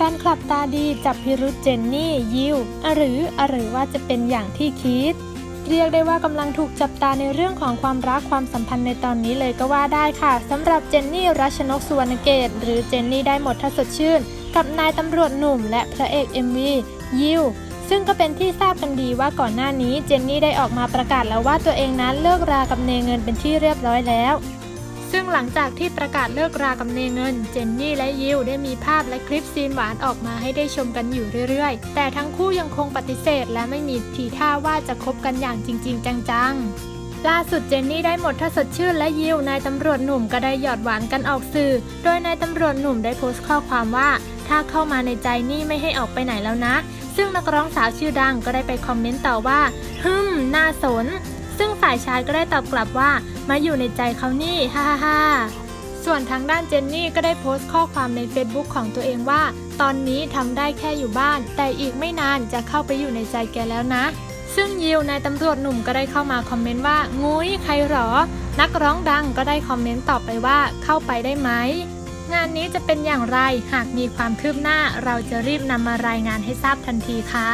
แฟนคลับตาดีจับพิรุษเจนนี่ยิวหรืออะหรือว่าจะเป็นอย่างที่คิด เรียกได้ว่ากำลังถูกจับตาในเรื่องของความรักความสัมพันธ์ในตอนนี้เลยก็ว่าได้ค่ะสำหรับเจนนี่รัชนกสุวรรณเกต หรือเจนนี่ได้หมดถ้าสดชื่น กับนายตำรวจหนุ่มและพระเอก MV ยิวซึ่งก็เป็นที่ทราบกันดีว่าก่อนหน้านี้เจนนี่ได้ออกมาประกาศแล้วว่าตัวเองนั้นเลิกรากับเนเงินเป็นที่เรียบร้อยแล้ว ซึ่งหลังจากที่ประกาศเลิกรากับเนเงิน เจนนี่และยิวได้มีภาพและคลิปซีนหวานออกมาให้ได้ชมกันอยู่เรื่อยๆ แต่ทั้งคู่ยังคงปฏิเสธ และไม่มีทีท่าว่าจะคบกันอย่างจริง ๆ จังๆล่าสุดเจนนี่ได้หมดถ้าสดชื่นและยิวนายตำรวจหนุ่มก็ได้หยอดหวานกันออกสื่อ โดยนายตำรวจหนุ่มได้โพสต์ข้อความว่า ถ้าเข้ามาในใจนี่ไม่ให้ออกไปไหนแล้วนะ ซึ่งนักร้องสาวชื่อดังก็ได้ไปคอมเมนต์ต่อว่าฮึมน่าสน ฝ่ายชายก็ได้ตอบกลับว่า มาอยู่ในใจเขานี่ฮ่าฮ่าฮ่าส่วนทางด้านเจนนี่ก็ได้โพสต์ข้อความใน Facebook ของตัวเองว่า ตอนนี้ทำได้แค่อยู่บ้าน แต่อีกไม่นานจะเข้าไปอยู่ในใจแกแล้วนะ ซึ่งยิวนายตำรวจหนุ่มก็ได้เข้ามาคอมเมนต์ว่างุ้ยใครหรอ นักร้องดังก็ได้คอมเมนต์ตอบไปว่าเข้าไปได้ไหมงานนี้จะเป็นอย่างไร หากมีความคืบหน้า เราจะรีบนำมารายงานให้ทราบทันทีค่ะ